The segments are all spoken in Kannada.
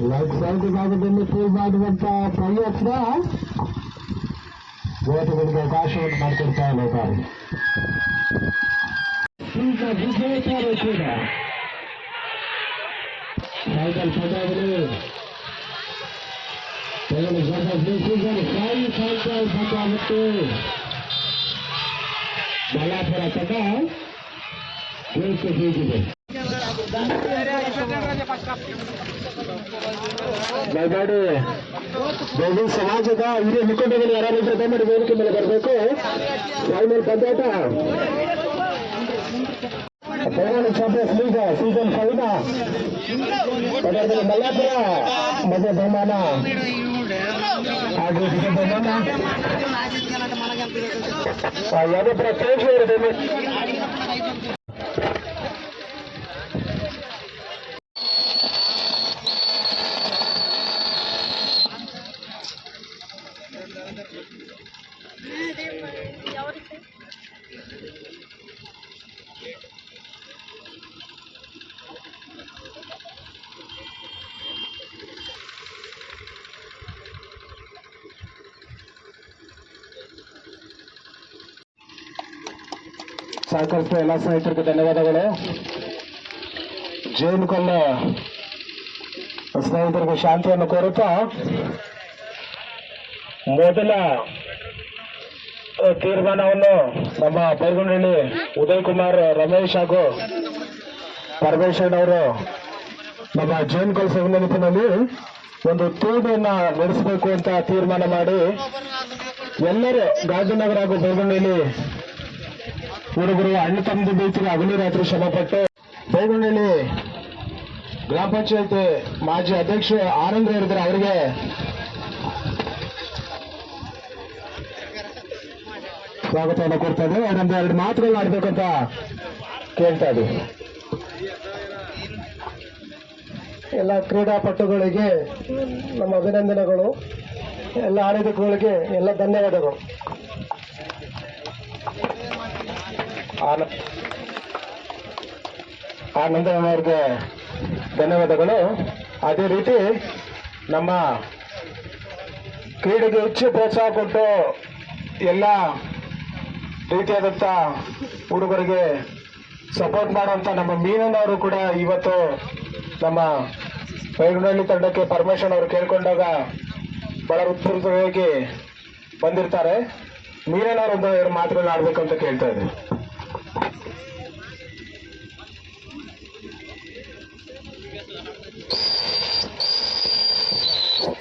Left side is out of the midfield side with uh, Prayat there. Go to the Gashan Martin Tavakar. He's a Vijay Tavakar. Michael Padavadu. Taken a shot of this season. Five Michael Padavadu. Bala for a Tata. Great to see you. ದಯಮಾಡಿ ಬೆಳ್ಳಿ ಸಮಾಜದ ಹಿರಿಯ ಮುಖಂಡಗಳು ಯಾರಾದ್ರೂ ದಯಮಾಡಿ ವೇದಿಕೆ ಮೇಲೆ ಬರಬೇಕು ಫೈನಲ್ ಪಂದ್ಯಾಟ ಪೌರಾಣಿಕ ಚಾಂಪಿಯನ್ಸ್ ಲೀಗ್ ಸೀಸನ್ ಫೈವ್ ಪಂದ್ಯದಲ್ಲಿ ಮಲ್ಲಾಪುರ ಮಧ್ಯ ಬಹುಮಾನ ಹಾಗೂ ದ್ವಿತೀಯ ಬಹುಮಾನ ಆ, ಯಾದವಪುರ ದಯಮಾಡಿ ಎಲ್ಲ ಸ್ನೇಹಿತರಿಗೆ ಧನ್ಯವಾದಗಳು. ಜೈನ್ ಕೊಲ್ಲ ಸ್ನೇಹಿತರಿಗೆ ಶಾಂತಿಯನ್ನು ಕೋರುತ್ತಾ ಮೊದಲ ತೀರ್ಮಾನವನ್ನು ನಮ್ಮ ಬೈಗುಂಡಳ್ಳಿ ಉದಯ್ ಕುಮಾರ್ ರಮೇಶ್ ಹಾಗೂ ಪರಮೇಶ್ವರ್ ಅವರು ನಮ್ಮ ಜೈನ್ ಕೊಲ್ ನಿಟ್ಟಿನಲ್ಲಿ ಒಂದು ತೂಡಿಯನ್ನ ನಡೆಸಬೇಕು ಅಂತ ತೀರ್ಮಾನ ಮಾಡಿ ಎಲ್ಲರೂ ಗಾಂಧಿನಗರ ಹಾಗೂ ಬೈಗುಂಡಳ್ಳಿ ಹುಡುಗರು, ಅಣ್ಣ ತಮ್ಮದು ಬೀಳ್ತೀರಿ ಹಗಲು ರಾತ್ರಿ ಶ್ರಮಪಟ್ಟು ಬೈಗುಂಡಳ್ಳಿ ಗ್ರಾಮ ಪಂಚಾಯತ್ ಮಾಜಿ ಅಧ್ಯಕ್ಷ ಆನಂದ್ ಹೇಳಿದ್ರೆ ಅವರಿಗೆ ಸ್ವಾಗತವನ್ನು ಕೊಡ್ತಾ ಇದ್ದೀವಿ. ಅವರೊಂದು ಎರಡು ಮಾತುಗಳು ಆಡ್ಬೇಕಂತ ಕೇಳ್ತಾ ಇದ್ದೀವಿ. ಎಲ್ಲ ಕ್ರೀಡಾಪಟುಗಳಿಗೆ ನಮ್ಮ ಅಭಿನಂದನೆಗಳು. ಎಲ್ಲ ಆಡಳಿತಗಳಿಗೆ ಎಲ್ಲ ಧನ್ಯವಾದಗಳು. ಆನ ಆನಂದನವ್ರಿಗೆ ಧನ್ಯವಾದಗಳು. ಅದೇ ರೀತಿ ನಮ್ಮ ಕ್ರೀಡೆಗೆ ಹೆಚ್ಚು ಪ್ರೋತ್ಸಾಹ ಕೊಟ್ಟು ಎಲ್ಲ ರೀತಿಯಾದಂಥ ಹುಡುಗರಿಗೆ ಸಪೋರ್ಟ್ ಮಾಡುವಂಥ ನಮ್ಮ ಮೀನನವರು ಕೂಡ ಇವತ್ತು ನಮ್ಮ ಬೈಗುಂಡಳ್ಳಿ ತಂಡಕ್ಕೆ ಪರಮೇಶ್ವರ್ ಅವರು ಕೇಳ್ಕೊಂಡಾಗ ಬಹಳ ಉತ್ಪೂರ್ವವಾಗಿ ಬಂದಿರ್ತಾರೆ. ಮೀನನವರು ಒಂದು ಎರಡು ಮಾತುಗಳನ್ನ ಆಡಬೇಕು ಅಂತ ಕೇಳ್ತಾ ಇದ್ದೀನಿ.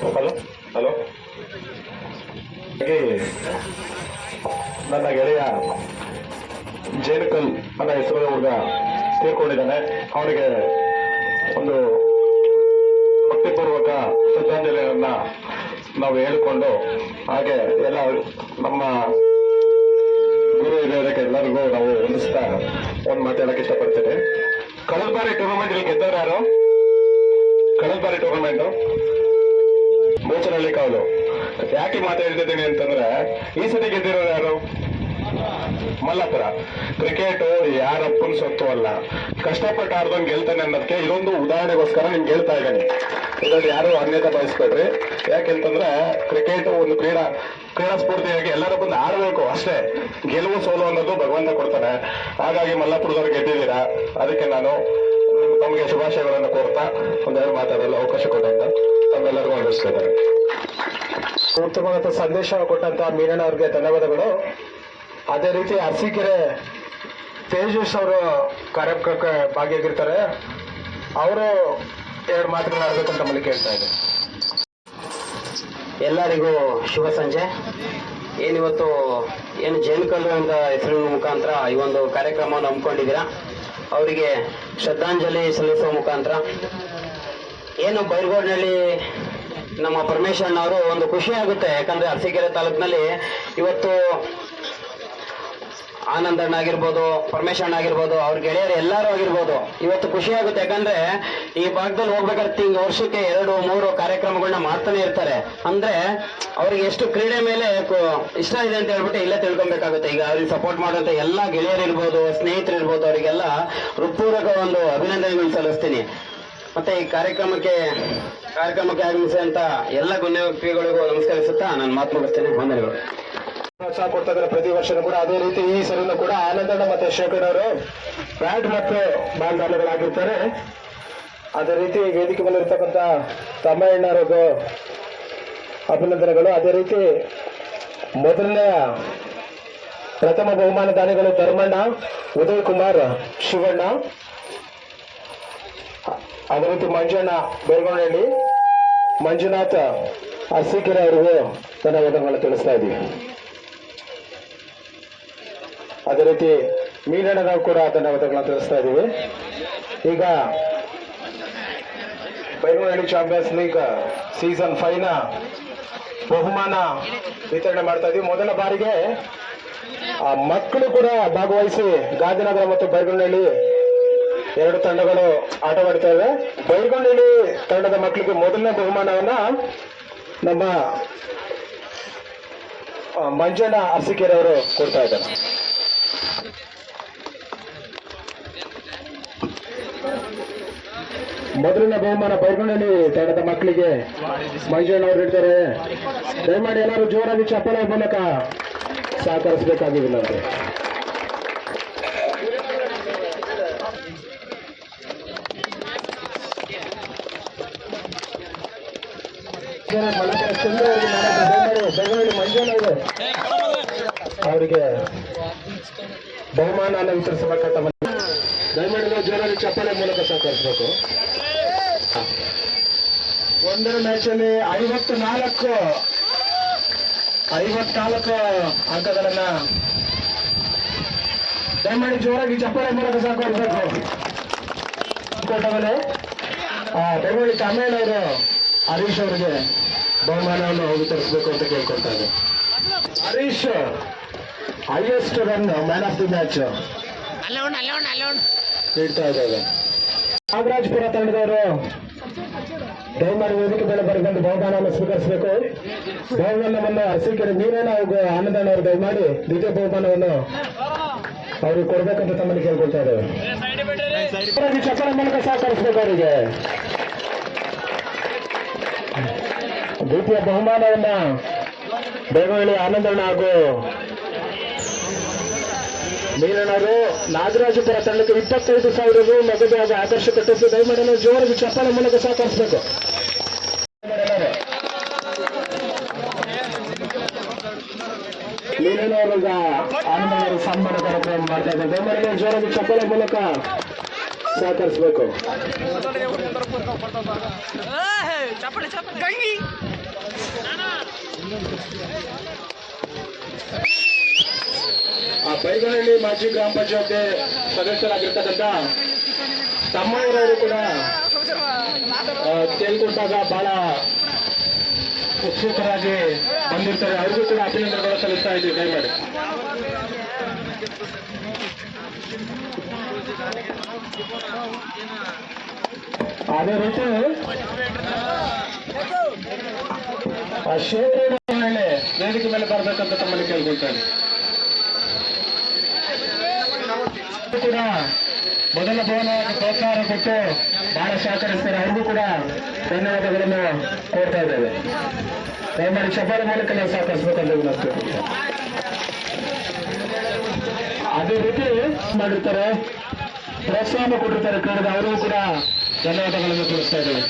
ಹಲೋ ಹಲೋ ನನ್ನ ಗೆಳೆಯ ಜೇನುಕಲ್ ನನ್ನ ಹೆಸರು ಹುಡುಗ ತೀರ್ಕೊಂಡಿದ್ದಾನೆ ಅವನಿಗೆ ಒಂದು ಭಕ್ತಿಪೂರ್ವಕ ಶ್ರದ್ಧಾಂಜಲಿಯನ್ನ ನಾವು ಹೇಳಿಕೊಂಡು, ಹಾಗೆ ಎಲ್ಲ ನಮ್ಮ ಗುರು ಇರೋದಕ್ಕೆ ಎಲ್ಲರಿಗೂ ನಾವು ಹೊಂದಿಸ್ತಾ ಒಂದು ಮಾತಾಡಕ್ಕೆ ಇಷ್ಟಪಡ್ತೇನೆ. ಕಳೆದ ಬಾರಿ ಟೂರ್ನಮೆಂಟ್ ಗೆದ್ದವ್ರು ಯಾರು? ಕಳೆದ ಬಾರಿ ಟೂರ್ನಮೆಂಟ್ ಮೋಚನಹಳ್ಳಿ ಕಾವಲು. ಯಾಕೆ ಮಾತಾಡ್ತಿದ್ದೀನಿ ಅಂತಂದ್ರೆ, ಈ ಸತಿ ಗೆದ್ದಿರೋರು ಯಾರು? ಮಲ್ಲಪುರ ಕ್ರಿಕೆಟ್ ಯಾರಪ್ಪನ ಸೊತ್ತು ಅಲ್ಲ. ಕಷ್ಟಪಟ್ಟು ಆಡ್ದಂಗೆ ಗೆಲ್ತಾನೆ ಅನ್ನೋದಕ್ಕೆ ಇದೊಂದು ಉದಾಹರಣೆಗೋಸ್ಕರ ನಿಮ್ಗೆ ಹೇಳ್ತಾ ಇದ್ದೀನಿ. ಇದರಲ್ಲಿ ಯಾರು ಅನ್ಯತೆ ಬಯಸ್ಬೇಡ್ರಿ. ಯಾಕೆಂತಂದ್ರೆ ಕ್ರಿಕೆಟ್ ಒಂದು ಕ್ರೀಡಾ ಕ್ರೀಡಾ ಸ್ಫೂರ್ತಿಯಾಗಿ ಎಲ್ಲರೂ ಬಂದು ಆಡಬೇಕು ಅಷ್ಟೇ. ಗೆಲುವು ಸೋಲು ಅನ್ನೋದು ಭಗವಂತ ಕೊಡ್ತಾನೆ ಹಾಗಾಗಿ ಮಲ್ಲಪುರದವ್ರು ಗೆದ್ದಿದ್ದೀರಾ? ಅದಕ್ಕೆ ನಾನು ತಮಗೆ ಶುಭಾಶಯಗಳನ್ನು ಕೋರ್ತಾ ಒಂದೆರಡು ಮಾತಾಡಲು ಅವಕಾಶ ಕೊಟ್ಟಂತ ತಮ್ಮೆಲ್ಲರಿಗೂ ಅನಿಸ್ತಿದ್ದಾರೆ ಉತ್ತಮವಾದ ಸಂದೇಶ ಕೊಟ್ಟಂತ ಮೀನಣ್ಣ ಅವ್ರಿಗೆ ಧನ್ಯವಾದಗಳು. ಅದೇ ರೀತಿ ಅರಸೀಕೆರೆ ತೇಜಸ್ ಅವರು ಕಾರ್ಯಕ್ರಮಕ್ಕೆ ಭಾಗಿಯಾಗಿರ್ತಾರೆ. ಅವರು ಎರಡು ಮಾತುಗಳನ್ನ ಮನೆ ಕೇಳ್ತಾ ಇದ್ದಾರೆ ಎಲ್ಲರಿಗೂ ಶುಭ ಸಂಜೆ. ಏನಿವತ್ತು, ಏನು ಜೈನ್ಕಲ್ಲು ಅಂತ ಹೆಸರಿನ ಮುಖಾಂತರ ಈ ಒಂದು ಕಾರ್ಯಕ್ರಮವನ್ನು ಹಮ್ಮಿಕೊಂಡಿದ್ದೀರಾ ಅವರಿಗೆ ಶ್ರದ್ಧಾಂಜಲಿ ಸಲ್ಲಿಸುವ ಮುಖಾಂತರ. ಏನು ಬೈರ್ಗೋಡ್ನಲ್ಲಿ ನಮ್ಮ ಪರಮೇಶ್ವರ್ ಅವರು ಒಂದು ಖುಷಿ ಆಗುತ್ತೆ. ಯಾಕಂದ್ರೆ ಅರಸೀಕೆರೆ ತಾಲೂಕಿನಲ್ಲಿ ಇವತ್ತು ಆನಂದಣ್ಣ ಆಗಿರ್ಬೋದು ಪರಮೇಶಣ್ಣ ಆಗಿರ್ಬೋದು, ಅವ್ರ ಗೆಳೆಯರು ಎಲ್ಲರೂ ಆಗಿರ್ಬೋದು, ಇವತ್ತು ಖುಷಿ ಆಗುತ್ತೆ. ಯಾಕಂದ್ರೆ ಈ ಭಾಗದಲ್ಲಿ ಹೋಗ್ಬೇಕಾದ್ರೆ ತಿಂಗ್, ವರ್ಷಕ್ಕೆ ಎರಡು, ಮೂರು ಕಾರ್ಯಕ್ರಮಗಳನ್ನ ಮಾಡ್ತಾನೆ ಇರ್ತಾರೆ. ಅಂದ್ರೆ ಅವ್ರಿಗೆ ಎಷ್ಟು ಕ್ರೀಡೆ ಮೇಲೆ ಇಷ್ಟ ಇದೆ ಅಂತ ಹೇಳ್ಬಿಟ್ಟು ಇಲ್ಲೇ ತಿಳ್ಕೊಬೇಕಾಗುತ್ತೆ. ಈಗ ಅವ್ರಿಗೆ ಸಪೋರ್ಟ್ ಮಾಡುವಂತ ಎಲ್ಲಾ ಗೆಳೆಯರು ಇರ್ಬೋದು, ಸ್ನೇಹಿತರು ಇರ್ಬೋದು, ಅವರಿಗೆಲ್ಲ ಹೃತ್ಪೂರ್ವಕ ಒಂದು ಅಭಿನಂದನೆಗಳು ಸಲ್ಲಿಸ್ತೀನಿ. ಮತ್ತೆ ಈ ಕಾರ್ಯಕ್ರಮಕ್ಕೆ ಕಾರ್ಯಕ್ರಮಕ್ಕೆ ಆಗಮಿಸಿದಂತ ಎಲ್ಲ ಗಣ್ಯ ವ್ಯಕ್ತಿಗಳಿಗೂ ನಮಸ್ಕರಿಸುತ್ತಾ ನಾನು ಮಾತು ಮುಗಿಸ್ತೇನೆ. ವಂದನೆಗಳು ಕೊಡ್ತಾ ಇದ್ದಾರೆ ಪ್ರತಿ ವರ್ಷನೂ ಕೂಡ ಅದೇ ರೀತಿ ಈ ಸಲನೂ ಕೂಡ ಆನಂದಣ್ಣ ಮತ್ತೆ ಶೇಖರ್ ಅವರು ಬ್ಯಾಟ್ ಮತ್ತು ಬಾಲ್ ದಾಳಿಗಳಾಗಿರ್ತಾರೆ ಅದೇ ರೀತಿ ವೇದಿಕೆ ಬಂದಿರತಕ್ಕಂಥ ತಮ್ಮಣ್ಣರಿಗೂ ಅಭಿನಂದನೆಗಳು. ಅದೇ ರೀತಿ ಮೊದಲನೆಯ ಪ್ರಥಮ ಬಹುಮಾನ ದಾನಿಗಳು ಧರ್ಮಣ್ಣ ಉದಯ್ ಕುಮಾರ್ ಶಿವಣ್ಣ, ಅದೇ ರೀತಿ ಮಂಜಣ್ಣ ಬೇರ್ಗೊಂಡಹಳ್ಳಿ ಮಂಜುನಾಥ್ ಅರ್ಸಿಕೆರೆ ಅವರಿಗೂ ಧನ್ಯವಾದಗಳನ್ನು ತಿಳಿಸ್ತಾ ಇದ್ದೀವಿ. ಅದೇ ರೀತಿ ಮೀನಣ್ಣ ನಾವು ಕೂಡ ಧನ್ಯವಾದಗಳನ್ನ ತಿಳಿಸ್ತಾ ಇದ್ದೀವಿ. ಈಗ ಬೈರುವಳ್ಳಿ ಚಾಂಪಿಯನ್ಸ್ ಲೀಗ್ ಸೀಸನ್ ಫೈವ್ನ ಬಹುಮಾನ ವಿತರಣೆ ಮಾಡ್ತಾ ಇದೀವಿ ಮೊದಲ ಬಾರಿಗೆ, ಆ, ಮಕ್ಕಳು ಕೂಡ ಭಾಗವಹಿಸಿ ಗಾಜಿನಗರ ಮತ್ತು ಬೈರಗೊಂಡಹಳ್ಳಿ ಎರಡು ತಂಡಗಳು ಆಟವಾಡ್ತಾ ಇವೆ. ಬೈರಗೊಂಡಹಳ್ಳಿ ತಂಡದ ಮಕ್ಕಳಿಗೆ ಮೊದಲನೇ ಬಹುಮಾನವನ್ನ ನಮ್ಮ ಮಂಜಣ್ಣ ಅರಸಿಕೆರೆ ಅವರು ಕೊಡ್ತಾ ಇದ್ದಾರೆ. ಮೊದಲಿನ ಬಹುಮಾನ ಬೈರ್ಗೊಂಡಲ್ಲಿ ತಂಡದ ಮಕ್ಕಳಿಗೆ ಮಂಜಣ್ಣ ಅವರು ಹೇಳ್ತಾರೆ. ದಯಮಾಡಿ ಎಲ್ಲರೂ ಜೋರಾಗಿ ಚಪ್ಪಲ ಮೂಲಕ ಸಹಕರಿಸಬೇಕಾಗಿಲ್ಲ ಮಂಜಣ್ಣ ಅವರು ಅವರಿಗೆ ಬಹುಮಾನ ವಿತರಿಸಬೇಕಂತ ದಯಮಾಡಿ ಜೋರಲ್ಲಿ ಚಪ್ಪಾಳೆ ಮೂಲಕ ಸಹಕರಿಸಬೇಕು. ಒಂದರ ಮ್ಯಾಚಲ್ಲಿ ಐವತ್ತು ನಾಲ್ಕು ಐವತ್ನಾಲ್ಕು ಅಂಕಗಳನ್ನ ದಯಮಾಡಿ ಜೋರಾಗಿ ಚಪ್ಪಾಳೆ ಮೂಲಕ ಸಹಕರಿಸಬೇಕು. ಕೊಟ್ಟವನೇ ಬೆಂಗಳೂರು ಅವರು ಹರೀಶ್ ಅವರಿಗೆ ಬಹುಮಾನವನ್ನು ವಿತರಿಸಬೇಕು ಅಂತ ಕೇಳ್ಕೊಳ್ತಾರೆ Harish highest run man of the match ನೀಡ್ತಾ ಇದ್ದಾರೆ. ನಾಗರಾಜ್ಪುರ ತಂಡದವರು ಬಹುಮಾನ ವೇದಿಕೆ ಮೇಲೆ ಬರೆದಂತ ಬಹುಮಾನವನ್ನು ಸ್ವೀಕರಿಸಬೇಕು. ಬಹುಮಾನವನ್ನು ಸ್ವೀಕರಿ ನೀರೇನ ಹಾಗೂ ಆನಂದಣ್ಣ ಅವರು ದಯಮಾಡಿ ದ್ವಿತೀಯ ಬಹುಮಾನವನ್ನು ಅವ್ರಿಗೆ ಕೊಡ್ಬೇಕಂತ ತಮ್ಮಲ್ಲಿ ಕೇಳ್ಕೊಳ್ತಾ ಇದ್ದಾರೆ. ಚಪ್ಪರ ಮೂಲಕ ಸಹಕರಿಸಬೇಕು ಅವರಿಗೆ. ದ್ವಿತೀಯ ಬಹುಮಾನವನ್ನ ಬೆಳವಳ್ಳಿ ಆನಂದಣ್ಣ ಹಾಗೂ ಮೀನಣ್ಣರು ನಾಗರಾಜಪುರ ತಂಡಕ್ಕೆ ಇಪ್ಪತ್ತೈದು ಸಾವಿರ ರು ನಗದು ಹಾಗೂ ಆಕರ್ಷಕ ಟೆಸ್ಟ್ ದಯಮಾಡಿ ನಾವು ಜೋರಾಗಿ ಚಪ್ಪಾಳೆ ಮೂಲಕ ಸಹಕರಿಸಬೇಕು. ಮೀನಣ್ಣವರೀಗ ಆನಂದಣ್ಣವರು ಸನ್ಮಾನ ಕಾರ್ಯಕ್ರಮ ಮಾಡ್ತಾ ಇದ್ದಾರೆ. ದಯಮಾಡಿ ನಾವು ಜೋರಾಗಿ ಚಪ್ಪಾಳೆ ಮೂಲಕ ಸಹಕರಿಸಬೇಕು. ಗಂಗಿ. ಆ ಬೈಗನಹಳ್ಳಿ ಮಾಜಿ ಗ್ರಾಮ ಪಂಚಾಯತ್ ಸದಸ್ಯರಾಗಿರ್ತಕ್ಕಂಥ ತಮ್ಮಯ್ಯರವರು ಕೂಡ ತೇಲ್ಕೊಂಡಾಗ ಬಹಳ ಉತ್ಸುಕರಾಗಿ ಬಂದಿರ್ತಾರೆ. ಅವ್ರಿಗೂ ಕೂಡ ಅಭಿನಂದನೆಗಳು ಸಲ್ಲಿಸ್ತಾ ಇದ್ದೀವಿ, ದಯಮಾಡಿ. ಅದೇ ರೀತಿ, ಆ ಶೇಖರ ಮೇಲೆ ವೇದಿಕೆ ಮೇಲೆ ಬರಬೇಕಂತ ತಮ್ಮಲ್ಲಿ ಕೇಳ್ಕೊಳ್ತಾರೆ ಕೂಡ ಮೊದಲ ಭವನವಾಗಿ ಪ್ರೋತ್ಸಾಹ ಕೊಟ್ಟು ಬಹಳ ಸಹಕರಿಸ್ತಾರೆ. ಅವರಿಗೂ ಕೂಡ ಧನ್ಯವಾದಗಳನ್ನು ಕೋರ್ತಾ ಇದ್ದೇವೆ. ದಯಮಾಡಿ ಚಪ್ಪಾಳೆ ಮೂಲಕ ನಾವು ಸಹಕರಿಸಬೇಕಂತ ಅದೇ ರೀತಿ ಮಾಡಿರ್ತಾರೆ. ಪ್ರೋತ್ಸಾಹ ಕೊಟ್ಟಿರ್ತಾರೆ ಕ್ರೀಡೆದ ಅವರಿಗೂ ಕೂಡ ಧನ್ಯವಾದಗಳನ್ನು ತಿಳಿಸ್ತಾ ಇದ್ದೇವೆ.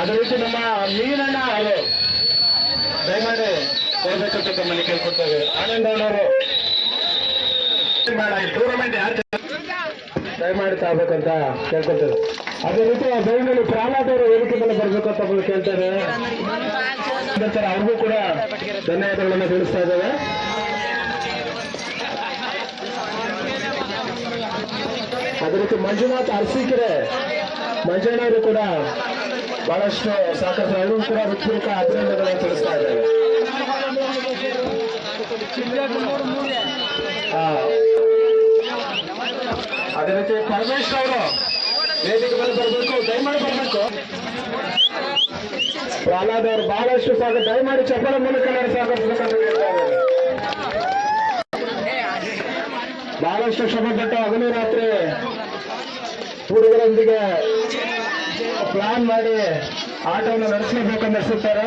ಅದೇ ರೀತಿ ನಮ್ಮ ಮೀನಣ್ಣ ಅವರು ದಯಮಾಡಿ ಹೋಗ್ಬೇಕಂತ ತಮ್ಮಲ್ಲಿ ಕೇಳ್ಕೊಳ್ತೇವೆ. ಆನಂದಣ್ಣವರು ಅವರು ಟೂರ್ನಮೆಂಟ್ ಯಾರು ದಯಮಾಡಿ ತಾಗಬೇಕಂತ ಕೇಳ್ಕೊಳ್ತೇವೆ. ಅದೇ ರೀತಿ ಬೆಂಗಳೂರು ಪ್ರಾಣಾದವರು ವೇದಿಕೆ ಮೇಲೆ ಬರಬೇಕು ಅಂತ ಕೇಳ್ತೇವೆ. ನಂತರ ಅವ್ರಿಗೂ ಕೂಡ ಧನ್ಯವಾದಗಳನ್ನು ತಿಳಿಸ್ತಾ ಇದ್ದೇವೆ. ಅದೇ ರೀತಿ ಮಂಜುನಾಥ್ ಅರಸೀಕೆರೆ ಮಂಜಣ್ಣವರು ಕೂಡ ಬಹಳಷ್ಟು ಸಾಕಷ್ಟು ಎಲ್ಲರೂ ಕೂಡ ಹೃತ್ಪೂರ್ವಕ ಅಭಿನಂದನೆಗಳನ್ನು ತಿಳಿಸ್ತಾ ಇದ್ದೇವೆ ಅದೇ ರೀತಿ ಪರಮೇಶ್ ಅವರು ವೇದಿಕೆ ಮೇಲೆ ಬರಬೇಕು, ದಯಮಾಡಿ ಬರಬೇಕು. ಪ್ರಹ್ಲಾದ್ ಅವರು ಬಹಳಷ್ಟು ಸಾಗ ದಯಮಾಡಿ ಚಪ್ಪಲ ಮೂಲಕ ಬಹಳಷ್ಟು ಶ್ರಮಪಟ್ಟು ಹಗಲು ರಾತ್ರಿ ಹುಡುಗರೊಂದಿಗೆ ಪ್ಲಾನ್ ಮಾಡಿ ಆಟವನ್ನು ನಡೆಸಲೇಬೇಕಂತ ನಡೆಸುತ್ತಾರೆ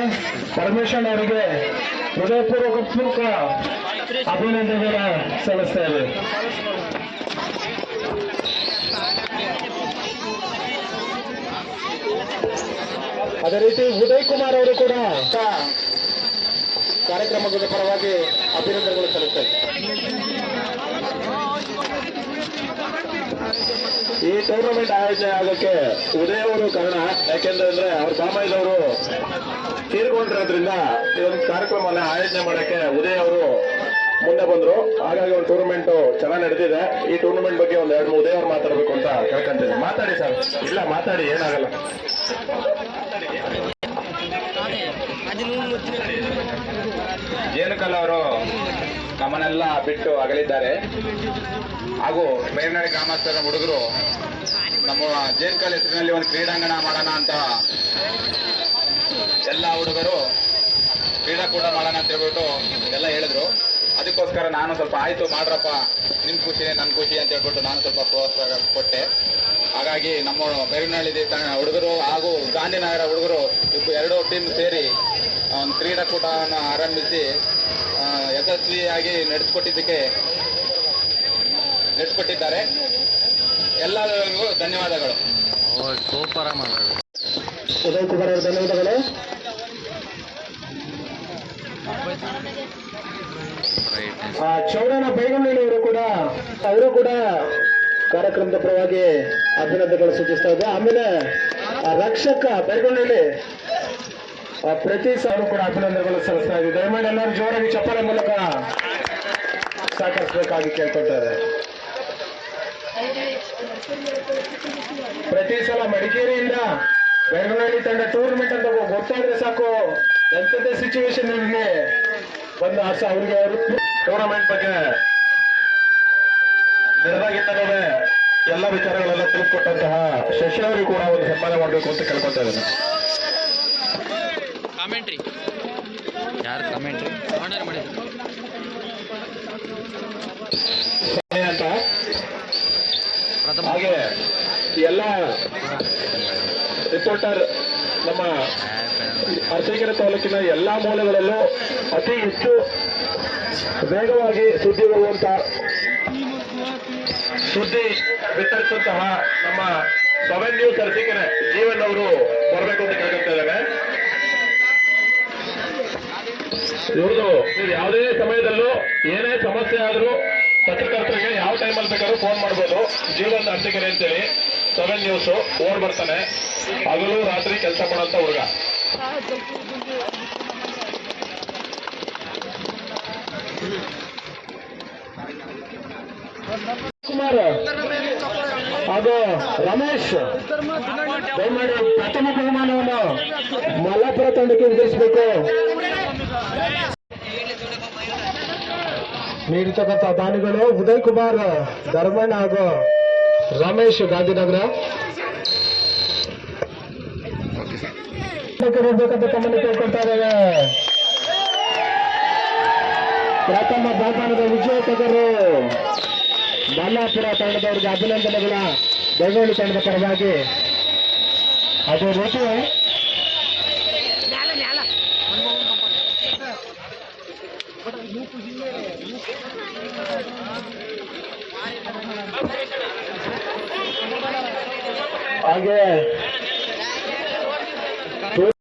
ಪರಮೇಶ್ವರ್ ಅವರಿಗೆ ಹೃದಯಪೂರ್ವಕ ಪೂರ್ವಕ ಅಭಿನಂದನೆಗಳ ಸಲ್ಲಿಸ್ತಾ ಇದ್ದೇವೆ ಅದೇ ರೀತಿ ಉದಯ್ ಕುಮಾರ್ ಅವರು ಕೂಡ ಕಾರ್ಯಕ್ರಮದ ಪರವಾಗಿ ಅಭಿನಂದನೆಗಳು ಸಲ್ಲಿಸ್ತಾ ಈ ಟೂರ್ನಮೆಂಟ್ ಆಯೋಜನೆ ಆಗೋಕ್ಕೆ ಉದಯ ಅವರು ಕಾರಣ. ಯಾಕೆಂದ್ರೆ ಅವ್ರ ಬಾಮಾಯಿದವರು ತೀರ್ಕೊಂಡಿರೋದ್ರಿಂದ ಈ ಒಂದು ಕಾರ್ಯಕ್ರಮವನ್ನ ಆಯೋಜನೆ ಮಾಡಕ್ಕೆ ಉದಯ ಅವರು ಮುಂದೆ ಬಂದ್ರು. ಹಾಗಾಗಿ ಒಂದು ಟೂರ್ನಮೆಂಟ್ ಚೆನ್ನಾಗಿ ನಡೆದಿದೆ ಈ ಟೂರ್ನಮೆಂಟ್ ಬಗ್ಗೆ ಒಂದ್ ಎರಡು ಉದಯ್ ಅವ್ರು ಮಾತಾಡಬೇಕು ಅಂತ ಕೇಳ್ಕೊಂತೀನಿ. ಮಾತಾಡಿ ಸರ್. ಇಲ್ಲ, ಮಾತಾಡಿ, ಏನಾಗಲ್ಲ. ಜೇನುಕಲ್ ಅವರು ನಮ್ಮನ್ನೆಲ್ಲ ಬಿಟ್ಟು ಅಗಲಿದ್ದಾರೆ. ಹಾಗೂ ಮೇಲ್ನಡೆ ಗ್ರಾಮಸ್ಥರ ಹುಡುಗರು ನಮ್ಮ ಜೇನ್ಕಲ್ ಹೆಸರಿನಲ್ಲಿ ಒಂದು ಕ್ರೀಡಾಂಗಣ ಮಾಡೋಣ ಅಂತ ಎಲ್ಲ ಹುಡುಗರು ಕ್ರೀಡಾಕೂಟ ಮಾಡೋಣ ಅಂತ ಹೇಳ್ಬಿಟ್ಟು ಎಲ್ಲ ಹೇಳಿದ್ರು. ಅದಕ್ಕೋಸ್ಕರ ನಾನು ಸ್ವಲ್ಪ ಆಯ್ತು ಮಾಡ್ರಪ್ಪ ನಿಮ್ಮ ಖುಷಿ ನನ್ನ ಖುಷಿ ಅಂತ ಹೇಳ್ಬಿಟ್ಟು ನಾನು ಸ್ವಲ್ಪ ಪ್ರೋತ್ಸಾಹ ಕೊಟ್ಟೆ. ಹಾಗಾಗಿ ನಮ್ಮ ದೇವಸ್ಥಾನ ಹುಡುಗರು ಹಾಗೂ ಗಾಂಧಿನಗರ ಹುಡುಗರು ಇಬ್ಬರು ಎರಡೂ ಟೀಮ್ ಸೇರಿ ಒಂದು ಕ್ರೀಡಾಕೂಟವನ್ನು ಆರಂಭಿಸಿ ಯಶಸ್ವಿಯಾಗಿ ನಡೆಸಿಕೊಟ್ಟಿದ್ದಕ್ಕೆ ನಡೆಸಿಕೊಟ್ಟಿದ್ದಾರೆ ಎಲ್ಲರಿಗೂ ಧನ್ಯವಾದಗಳು. ಸೂಪರ್ ಉದಯ್ ಕುಮಾರ್ ಅವರ ಧನ್ಯವಾದಗಳು. ಆ, ಚೌಡನ ಕೂಡ ಅವರು ಕೂಡ ಕಾರ್ಯಕ್ರಮದ ಪರವಾಗಿ ಅಭಿನಂದನೆಗಳು ಸೂಚಿಸ್ತಾ ಇದೆ. ಆಮೇಲೆ ಆ ರಕ್ಷಕ ಆ, ಪ್ರತಿ ಸಾರು ಕೂಡ ಅಭಿನಂದನೆಗಳು ಸಲ್ಲಿಸ್ತಾ ಇದೆ. ದಯಮಾಡಿ ಎಲ್ಲರೂ ಜೋರಾಗಿ ಚಪ್ಪಲ ಮೂಲಕ ಸಹಕರಿಸಬೇಕಾಗಿ ಕೇಳ್ಕೊಳ್ತಾರೆ ಪ್ರತಿ ಸಲ ಮಡಿಕೇರಿಯಿಂದ ಬೆಂಗಳೂರಿನಲ್ಲಿ ತಂಡ ಟೂರ್ನಮೆಂಟ್ ಅಂತ ಗೊತ್ತಾದ್ರೆ ಸಾಕು. ಎಂತದ ಸಿಚುವೇಶನ್ ಇರಲಿ ಬಂದು ಆಸ ಅವ್ರಿಗೆ ಅವರು. ಟೂರ್ನಮೆಂಟ್ ಬಗ್ಗೆ ನಿರ್ದಾಗಿಂದಲೇ ಎಲ್ಲ ವಿಚಾರಗಳೆಲ್ಲ ತಿಳಿಸ್ಕೊಟ್ಟಂತಹ ಶಶಿ ಅವರಿಗೆ ಕೂಡ ಒಂದು ಸನ್ಮಾನ ಮಾಡಬೇಕು ಅಂತ ಕೇಳ್ಕೊತಾ ಇದ್ದಾರೆ ಕಾಮೆಂಟ್ರಿ ಯಾರು ಕಾಮೆಂಟ್ರಿ ಆರ್ಡರ್ ಮಾಡಿದ್ರು. ರಿಪೋರ್ಟರ್ ನಮ್ಮ ಅರಸೀಕೆರೆ ತಾಲೂಕಿನ ಎಲ್ಲಾ ಮೂಲೆಗಳಲ್ಲೂ ಅತಿ ಹೆಚ್ಚು ವೇಗವಾಗಿ ಸುದ್ದಿ ಬರುವಂತ ಸುದ್ದಿ ವಿತರಿಸುವಂತಹ ನಮ್ಮ ಸೆವೆನ್ ನ್ಯೂಸ್ ಅರಸೀಕೆರೆ, ಜೀವನ್ ಅವರು ಬರಬೇಕು ಅಂತ ಕೇಳ್ಕೊತಾ ಇದ್ದಾರೆ. ಇವ್ರದ್ದು ನೀವು ಯಾವುದೇ ಸಮಯದಲ್ಲೂ ಏನೇ ಸಮಸ್ಯೆ ಆದರೂ ಪತ್ರಕರ್ತರಿಗೆ ಯಾವ ಟೈಮಲ್ಲಿ ಬೇಕಾದ್ರೂ ಫೋನ್ ಮಾಡ್ಬೋದು. ಜೀವನ್ ಅಂತ ಅಂತೇಳಿ. ಸೆವೆನ್ ನ್ಯೂಸ್ ಓಡ್ ಬರ್ತಾನೆ. ಹಗಲು ರಾತ್ರಿ ಕೆಲಸ ಮಾಡೋಂಥ ಹುಡುಗ. ಕುಮಾರ್, ಅದು ರಮೇಶ್. ದಯಮಾಡಿ ಪ್ರಥಮ ಬಹುಮಾನವನ್ನು ಮಲ್ಲಾಪುರ ತಂಡಕ್ಕೆ ವಿಧಿಸಬೇಕು ನೀಡಿರ್ತಕ್ಕಂಥ ದಾನಿಗಳು ಉದಯ್ ಕುಮಾರ್, ಧರ್ಮಣ್ಣ ಹಾಗೂ ರಮೇಶ್ ಗಾಂಧಿನಗರ. ಪ್ರಥಮ ಬಹುಮಾನದ ವಿಜೇತಗರು ಮಲ್ಲಾಪುರ ತಂಡದವರಿಗೆ ಅಭಿನಂದನೆಗಳ ಬೆಂಗಳೂರು ತಂಡದ ಪರವಾಗಿ. ಅದೇ ರೀತಿ ಹಾಗೆ